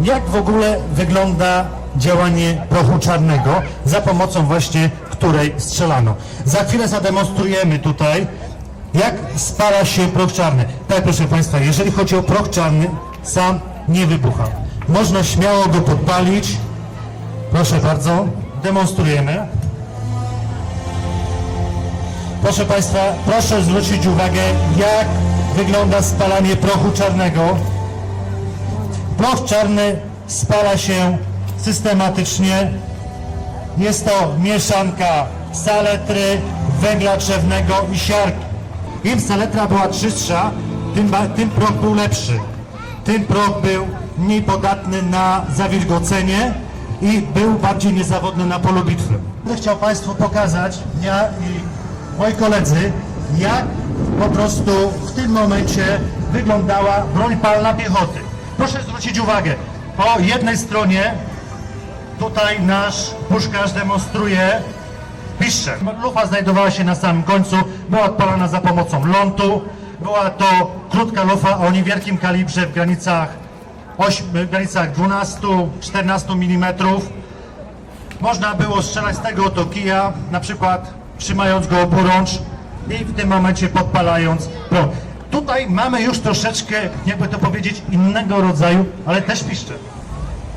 jak w ogóle wygląda działanie prochu czarnego, za pomocą właśnie której strzelano. Za chwilę zademonstrujemy tutaj, jak spala się proch czarny. Tak, proszę Państwa, jeżeli chodzi o proch czarny, sam nie wybucha. Można śmiało go podpalić. Proszę bardzo, demonstrujemy. Proszę Państwa, proszę zwrócić uwagę, jak wygląda spalanie prochu czarnego. Proch czarny spala się systematycznie. Jest to mieszanka saletry, węgla drzewnego i siarki. Im saletra była czystsza, tym, tym proch był lepszy. Tym proch był mniej podatny na zawilgocenie i był bardziej niezawodny na polu bitwy. Będę chciał Państwu pokazać, ja i moi koledzy, jak po prostu w tym momencie wyglądała broń palna piechoty. Proszę zwrócić uwagę, po jednej stronie tutaj nasz puszkarz demonstruje piszcze. Lufa znajdowała się na samym końcu, była odpalana za pomocą lądu. Była to krótka lufa o niewielkim kalibrze w granicach, 8, w granicach 12-14 mm. Można było strzelać z tego oto kija, na przykład trzymając go oburącz i w tym momencie podpalając broń. Tutaj mamy już troszeczkę, jakby to powiedzieć, innego rodzaju, ale też piszcze.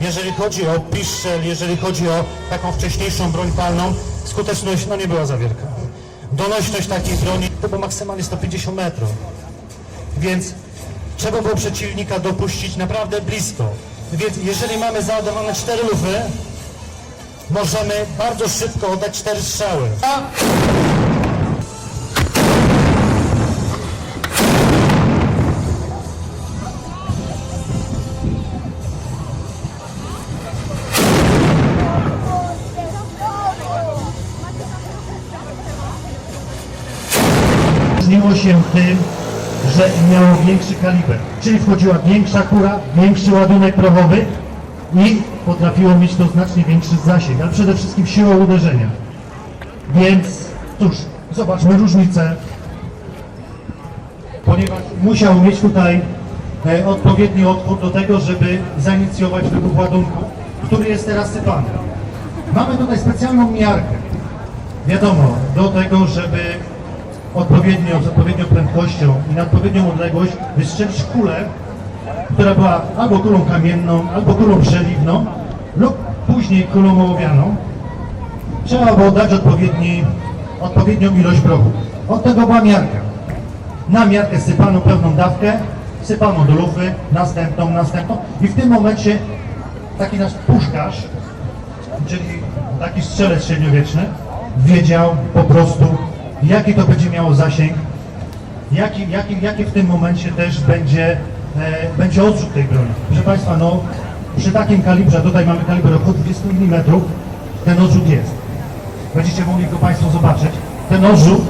Jeżeli chodzi o piszczel, jeżeli chodzi o taką wcześniejszą broń palną, skuteczność no nie była za wielka. Donośność takiej broni to było maksymalnie 150 metrów. Więc trzeba było przeciwnika dopuścić naprawdę blisko. Więc jeżeli mamy załadowane cztery lufy, możemy bardzo szybko oddać cztery strzały. A się tym, że miało większy kaliber, czyli wchodziła większa kura, większy ładunek prochowy i potrafiło mieć to znacznie większy zasięg, ale przede wszystkim siłą uderzenia. Więc cóż, zobaczmy różnicę, ponieważ musiał mieć tutaj e, odpowiedni otwór do tego, żeby zainicjować wybuch ładunku, który jest teraz sypany. Mamy tutaj specjalną miarkę, wiadomo, do tego, żeby odpowiednio, z odpowiednią prędkością i na odpowiednią odległość wystrzelić kulę, która była albo kulą kamienną, albo kulą żeliwną, lub później kulą ołowianą. Trzeba było dać odpowiedni, odpowiednią ilość prochu. Od tego była miarka. Na miarkę sypano pełną dawkę, sypano do lufy, następną, następną i w tym momencie taki nasz puszkarz, czyli taki strzelec średniowieczny, wiedział po prostu, jaki to będzie miało zasięg, jaki, jaki, jaki w tym momencie też będzie, e, będzie odrzut tej broni. Proszę Państwa, no przy takim kalibrze, tutaj mamy kaliber około 20 mm, ten odrzut jest. Będziecie mogli go Państwo zobaczyć. Ten odrzut,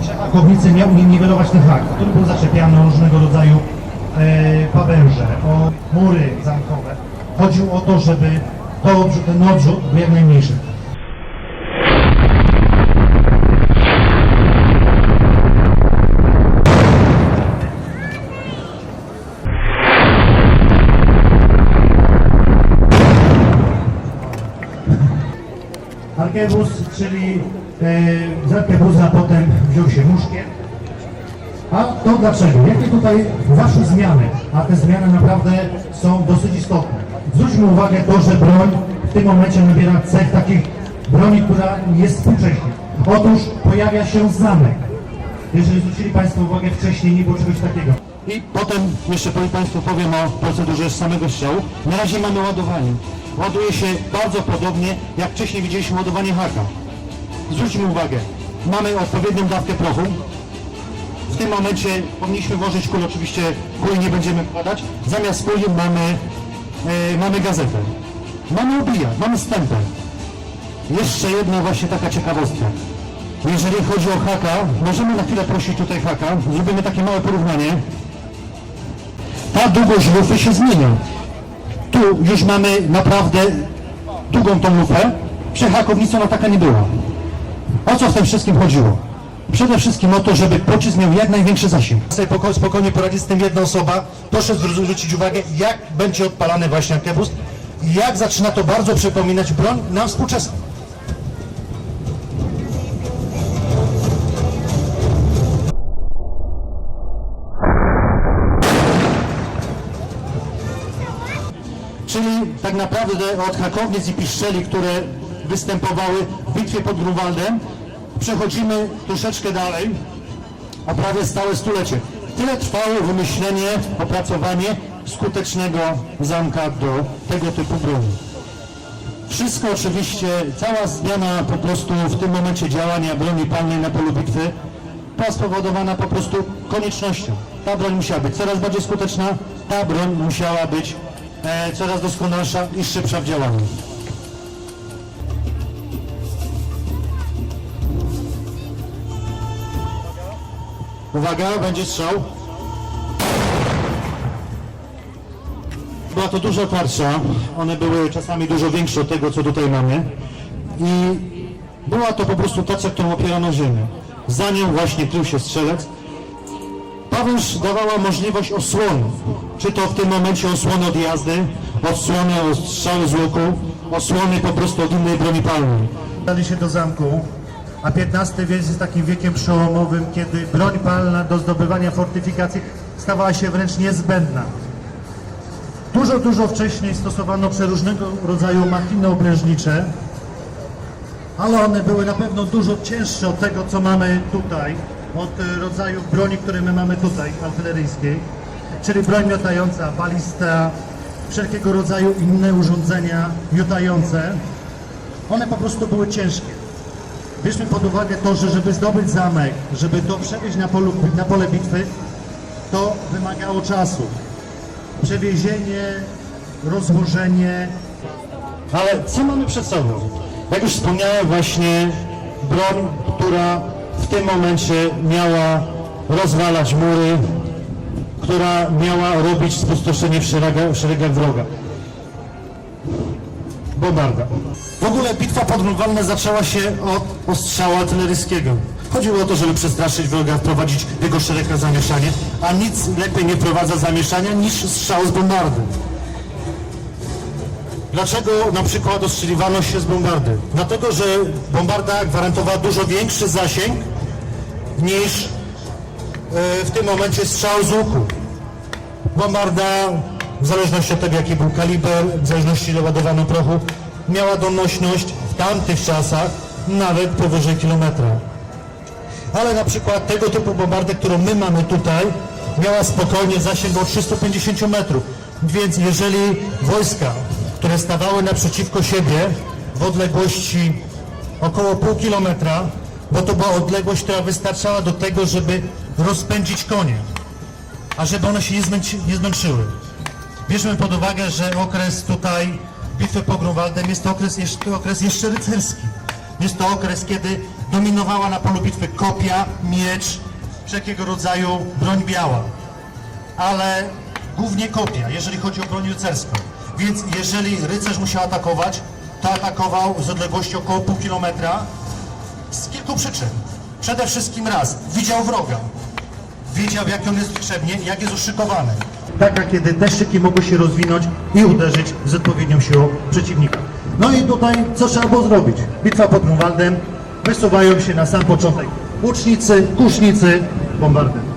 przehakownicy miał nie niwelować ten hak, który był zaczepiany o różnego rodzaju e, pawęże, o mury zamkowe. Chodził o to, żeby to ten odrzut był jak najmniejszy. Arkebus, czyli e, z arkebuza potem wziął się muszkiet. A to dlaczego? Jakie tutaj zaszły zmiany? A te zmiany naprawdę są dosyć istotne. Zwróćmy uwagę to, że broń w tym momencie nabiera cech takich broni, która jest współcześnie. Otóż pojawia się zamek. Jeżeli zwrócili Państwo uwagę wcześniej, nie było czegoś takiego. I potem jeszcze Państwu powiem o procedurze samego strzału. Na razie mamy ładowanie. Ładuje się bardzo podobnie, jak wcześniej widzieliśmy ładowanie haka. Zwróćmy uwagę, mamy odpowiednią dawkę prochu. W tym momencie powinniśmy włożyć kulę, oczywiście kuli nie będziemy wkładać. Zamiast kuli mamy, e, mamy gazetę. Mamy obija, mamy stempel. Jeszcze jedna właśnie taka ciekawostka. Jeżeli chodzi o haka, możemy na chwilę prosić tutaj haka, zrobimy takie małe porównanie. Ta długość lufy się zmienia. Tu już mamy naprawdę długą tą lufę. Przy hakownicy ona taka nie była. O co w tym wszystkim chodziło? Przede wszystkim o to, żeby pocisk miał jak największy zasięg. Sobie poko- spokojnie poradzi z tym jedna osoba. Proszę zwrócić uwagę, jak będzie odpalany właśnie arkebus jak zaczyna to bardzo przypominać broń nam współczesną. Tak naprawdę od hakownic i piszczeli, które występowały w bitwie pod Grunwaldem, przechodzimy troszeczkę dalej, a prawie stałe stulecie. Tyle trwało wymyślenie, opracowanie skutecznego zamka do tego typu broni. Wszystko oczywiście, cała zmiana po prostu w tym momencie działania broni palnej na polu bitwy była spowodowana po prostu koniecznością. Ta broń musiała być coraz bardziej skuteczna, ta broń musiała być e, coraz doskonalsza i szybsza w działaniu. Uwaga, będzie strzał. Była to duża tarcza, one były czasami dużo większe od tego, co tutaj mamy. I była to po prostu tarcza, którą opierano ziemię. Za nią właśnie krył się strzelec. Pawęż dawała możliwość osłony. Czy to w tym momencie osłony od jazdy, od strzały z łuku, osłony po prostu od innej broni palnej. Dali się do zamku, a XV wiek jest takim wiekiem przełomowym, kiedy broń palna do zdobywania fortyfikacji stawała się wręcz niezbędna. Dużo, dużo wcześniej stosowano przeróżnego rodzaju machiny obrężnicze, ale one były na pewno dużo cięższe od tego, co mamy tutaj, od e, rodzajów broni, które my mamy tutaj, artyleryjskiej, czyli broń miotająca, balista, wszelkiego rodzaju inne urządzenia miotające. One po prostu były ciężkie. Bierzmy pod uwagę to, że żeby zdobyć zamek, żeby to przewieźć na, polu, na pole bitwy, to wymagało czasu. Przewiezienie, rozłożenie, Ale co mamy przed sobą? Jak już wspomniałem, właśnie broń, która w tym momencie miała rozwalać mury, która miała robić spustoszenie w szeregach, w szeregach wroga. Bombarda. W ogóle bitwa pod Grunwaldem zaczęła się od ostrzału artyleryjskiego. Chodziło o to, żeby przestraszyć wroga, wprowadzić jego szereg zamieszanie, a nic lepiej nie wprowadza zamieszania niż strzał z bombardy. Dlaczego na przykład ostrzeliwano się z bombardy? Dlatego, że bombarda gwarantowała dużo większy zasięg niż e, w tym momencie strzał z łuku. Bombarda, w zależności od tego jaki był kaliber, w zależności ile ładowano prochu, miała donośność w tamtych czasach nawet powyżej kilometra. Ale na przykład tego typu bombardę, którą my mamy tutaj, miała spokojnie zasięg do 350 metrów. Więc jeżeli wojska, które stawały naprzeciwko siebie w odległości około pół kilometra, bo to była odległość, która wystarczała do tego, żeby rozpędzić konie, a żeby one się nie, zmęci, nie zmęczyły. Bierzmy pod uwagę, że okres tutaj bitwy pod Grunwaldem jest to okres jeszcze, okres jeszcze rycerski. Jest to okres, kiedy dominowała na polu bitwy kopia, miecz, wszelkiego rodzaju broń biała. Ale głównie kopia, jeżeli chodzi o broń rycerską. Więc jeżeli rycerz musiał atakować, to atakował z odległości około pół kilometra z kilku przyczyn. Przede wszystkim raz, widział wroga. Wiedział, jak on jest liczebnie, jak jest uszykowany. Taka, kiedy te szyki mogły się rozwinąć i uderzyć z odpowiednią siłą przeciwnika. No i tutaj co trzeba było zrobić? Bitwa pod Grunwaldem, wysuwają się na sam początek łucznicy, kusznicy, bombardy.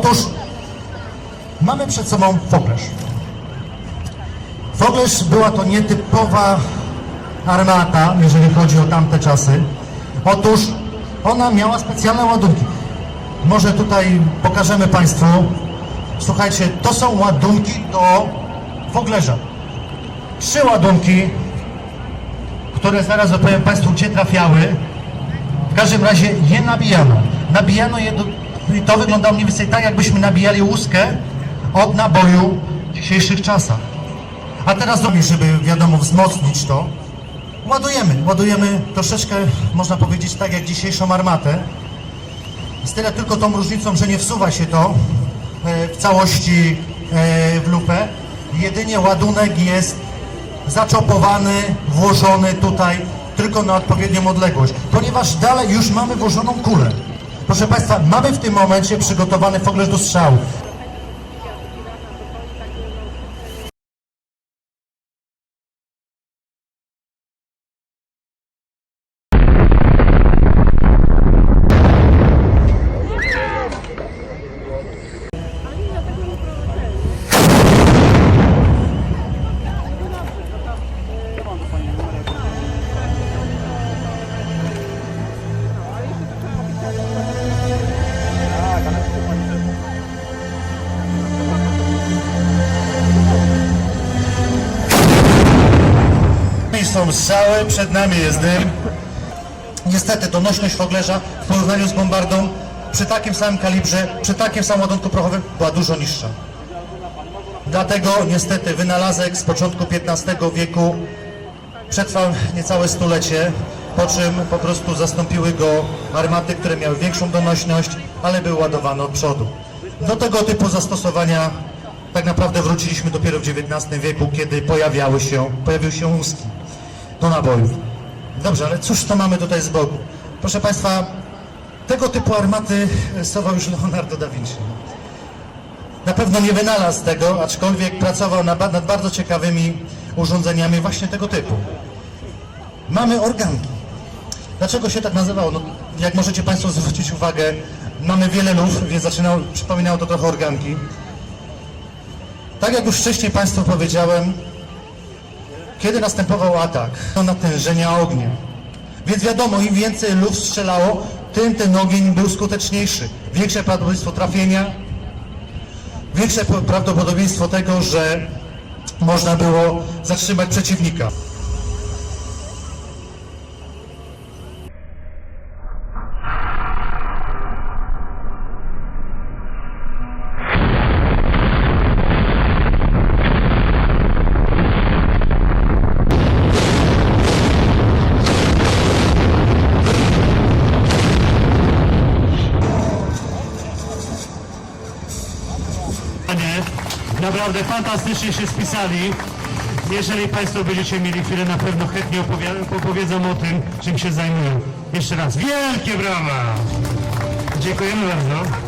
Otóż mamy przed sobą Foglesz. Foglesz była to nietypowa armata, jeżeli chodzi o tamte czasy. Otóż ona miała specjalne ładunki. Może tutaj pokażemy Państwu. Słuchajcie, to są ładunki do Foglerza. Trzy ładunki, które zaraz opowiem Państwu, gdzie trafiały. W każdym razie je nabijano. Nabijano je do... I to wyglądało mniej więcej tak, jakbyśmy nabijali łuskę od naboju w dzisiejszych czasach. A teraz zrobię, żeby wiadomo wzmocnić to. Ładujemy, ładujemy troszeczkę, można powiedzieć, tak jak dzisiejszą armatę. Z tyle tylko tą różnicą, że nie wsuwa się to e, w całości e, w lupę. Jedynie ładunek jest zaczopowany, włożony tutaj tylko na odpowiednią odległość, ponieważ dalej już mamy włożoną kulę. Proszę Państwa, mamy w tym momencie przygotowany foglerz do strzału. Są przed nami jest dym. Niestety donośność foglerza w porównaniu z bombardą przy takim samym kalibrze, przy takim samym ładunku prochowym była dużo niższa. Dlatego niestety wynalazek z początku XV wieku przetrwał niecałe stulecie, po czym po prostu zastąpiły go armaty, które miały większą donośność, ale były ładowane od przodu. Do tego typu zastosowania tak naprawdę wróciliśmy dopiero w XIX wieku, kiedy pojawiały się, pojawiły się łuski do nabojów. Dobrze, ale cóż to mamy tutaj z boku? Proszę Państwa, tego typu armaty rysował już Leonardo da Vinci. Na pewno nie wynalazł tego, aczkolwiek pracował nad bardzo ciekawymi urządzeniami właśnie tego typu. Mamy organki. Dlaczego się tak nazywało? No, jak możecie Państwo zwrócić uwagę, mamy wiele luf, więc zaczynało, przypominało to trochę organki. Tak jak już wcześniej Państwu powiedziałem, kiedy następował atak, to natężenia ognia. Więc wiadomo, im więcej luf strzelało, tym ten ogień był skuteczniejszy. Większe prawdopodobieństwo trafienia, większe prawdopodobieństwo tego, że można było zatrzymać przeciwnika. Naprawdę fantastycznie się spisali. Jeżeli Państwo będziecie mieli chwilę, na pewno chętnie opowiedzą o tym, czym się zajmują. Jeszcze raz, wielkie brawa! Dziękujemy bardzo.